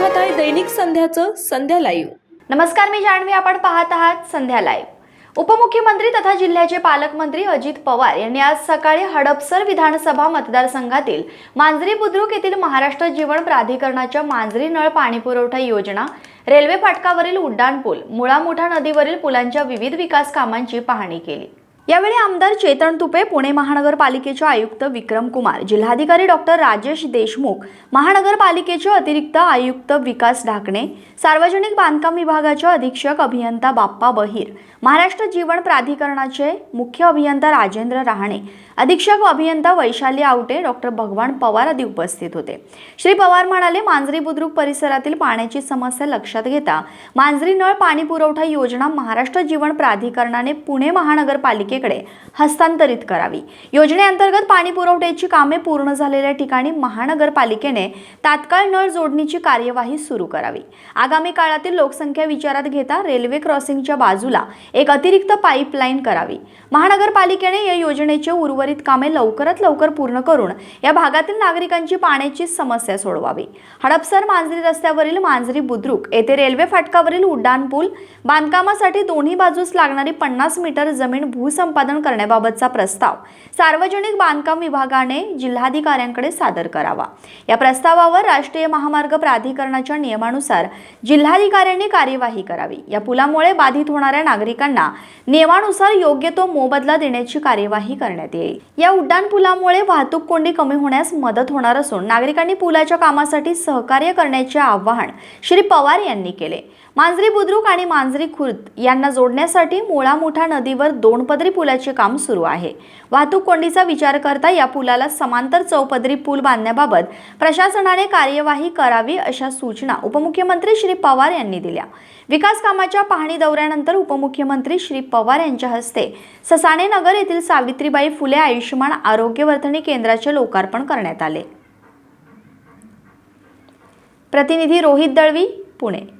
दैनिक संध्याचं संध्या live. नमस्कार मी जान्हवी. आपण पाहत आहात संध्या लाईव्ह. उपमुख्यमंत्री तथा जिल्ह्याचे पालकमंत्री अजित पवार यांनी आज सकाळी हडपसर विधानसभा मतदारसंघातील मांजरी बुद्रुक येथील महाराष्ट्र जीवन प्राधिकरणाच्या मांजरी नळ पाणीपुरवठा योजना रेल्वे फाटकावरील उड्डाणपूल मुळामुठा नदीवरील पुलांच्या विविध विकास कामांची पाहणी केली. यावेळी आमदार चेतन तुपे पुणे महानगरपालिकेचे आयुक्त विक्रम कुमार जिल्हाधिकारी डॉक्टर राजेश देशमुख महानगरपालिकेचे अतिरिक्त आयुक्त विकास ढाकणे सार्वजनिक बांधकाम विभागाचे अधीक्षक अभियंता बाप्पा बहिर महाराष्ट्र जीवन प्राधिकरणाचे मुख्य अभियंता राजेंद्र रहाणे अधीक्षक अभियंता वैशाली आवटे डॉक्टर भगवान पवार आदी उपस्थित होते. श्री पवार म्हणाले मांजरी बुद्रुक परिसरातील पाण्याची समस्या लक्षात घेता मांजरी नळ पाणी पुरवठा योजना महाराष्ट्र जीवन प्राधिकरणाने पुणे महानगरपालिके योजनेकडे हस्तांतरित करावी. योजनेअंतर्गत पाणी पुरवठ्याची कामे पूर्ण झालेल्या ठिकाणी महानगरपालिकेने तात्काळ नळ जोडणीची कार्यवाही सुरू करावी. आगामी काळातील लोकसंख्या विचारात घेता रेल्वे क्रॉसिंगच्या बाजूला एक अतिरिक्त पाईपलाईन करावी. महानगरपालिकेने या योजनेचे उर्वरित कामे लवकरात लवकर पूर्ण करून या भागातील नागरिकांची पाण्याची समस्या सोडवावी. हडपसर मांजरी रस्त्यावरील मांजरी बुद्रुक येथे रेल्वे फाटकावरील उड्डाणपूल बांधकामासाठी दोन्ही बाजूस लागणारी पन्नास मीटर जमीन संपादन करण्याबाबतचा प्रस्ताव सार्वजनिक बांधकाम विभागाने जिल्हाधिकाऱ्यांकडे सादर करावा. या प्रस्तावावर राष्ट्रीय महामार्ग प्राधिकरणाच्या नियमानुसार जिल्हाधिकाऱ्यांनी कार्यवाही करावी. या पुलामुळे बाधित होणाऱ्या नागरिकांना नियमानुसार योग्य तो मोबदला देण्याची कार्यवाही करण्यात येईल. या उड्डाण पुलामुळे वाहतूक कोंडी कमी होण्यास मदत होणार असून नागरिकांनी पुलाच्या कामासाठी सहकार्य करण्याचे आवाहन श्री पवार यांनी केले. मांजरी बुद्रुक आणि मांजरी खुर्द यांना जोडण्यासाठी मुळामुठा नदीवर दोन पदरी पुलाचे काम सुरू आहे. वाहतूक कोंडीचा विचार करता या पुलाला समांतर चौपदरी पूल बांधण्याबाबत प्रशासनाने कार्यवाही करावी अशा सूचना उपमुख्यमंत्री श्री पवार यांनी दिल्या. विकास कामाच्या पाहणी दौऱ्यानंतर उपमुख्यमंत्री श्री पवार यांच्या हस्ते ससाणे नगर येथील सावित्रीबाई फुले आयुष्यमान आरोग्यवर्धनी केंद्राचे लोकार्पण करण्यात आले. प्रतिनिधी रोहित दळवी पुणे.